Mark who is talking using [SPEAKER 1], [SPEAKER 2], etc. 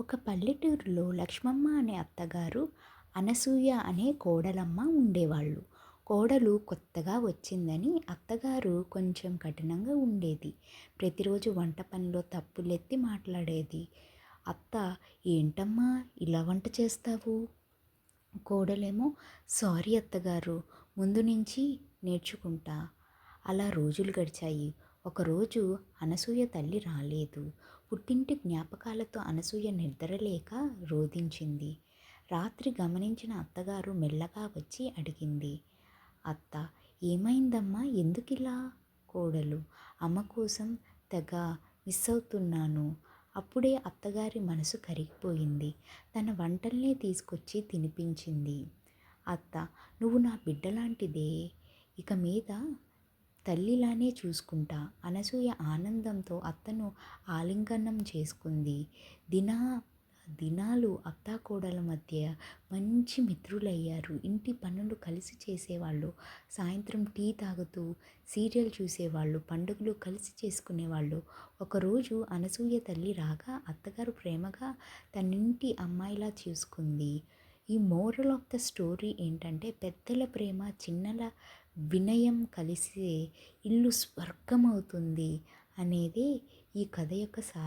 [SPEAKER 1] ఒక పల్లెటూరులో లక్ష్మమ్మ అనే అత్తగారు అనసూయ అనే కోడలమ్మ ఉండేవాళ్ళు. కోడలు కొత్తగా వచ్చిందని అత్తగారు కొంచెం కఠినంగా ఉండేది. ప్రతిరోజు వంట పనిలో తప్పులెత్తి మాట్లాడేది. అత్త ఏంటమ్మా ఇలా వంట చేస్తావు? కోడలేమో సారీ అత్తగారు ముందు నుంచి నేర్చుకుంటా. అలా రోజులు గడిచాయి. ఒకరోజు అనసూయ తల్లి రాలేదు. పుట్టింటి జ్ఞాపకాలతో అనసూయ నిద్రలేక రోధించింది. రాత్రి గమనించిన అత్తగారు మెల్లగా వచ్చి అడిగింది అత్త ఏమైందమ్మా? ఎందుకిలా? కోడలు అమ్మ కోసం తెగ మిస్ అవుతున్నాను. అప్పుడే అత్తగారి మనసు కరిగిపోయింది. తన వంటల్నే తీసుకొచ్చి తినిపించింది. అత్త నువ్వు నా బిడ్డలాంటిదే. ఇక మీద తల్లిలానే చూసుకుంటా అనసూయ ఆనందంతో అత్తను ఆలింగనం చేసుకుంది. దినా దినాలు అత్తాకోడల మధ్య మంచి మిత్రులయ్యారు. ఇంటి పనులు కలిసి చేసేవాళ్ళు సాయంత్రం టీ తాగుతూ సీరియల్ చూసేవాళ్ళు పండుగలు కలిసి చేసుకునేవాళ్ళు. ఒకరోజు అనసూయ తల్లి రాగా అత్తగారు ప్రేమగా తనింటి అమ్మాయిలా చూసుకుంది. ఈ మోరల్ ఆఫ్ ద స్టోరీ ఏంటంటే పెద్దల ప్రేమ చిన్నల వినయం కలిసి ఇల్లు స్వర్గం అవుతుంది అనేది ఈ కథ యొక్క సార్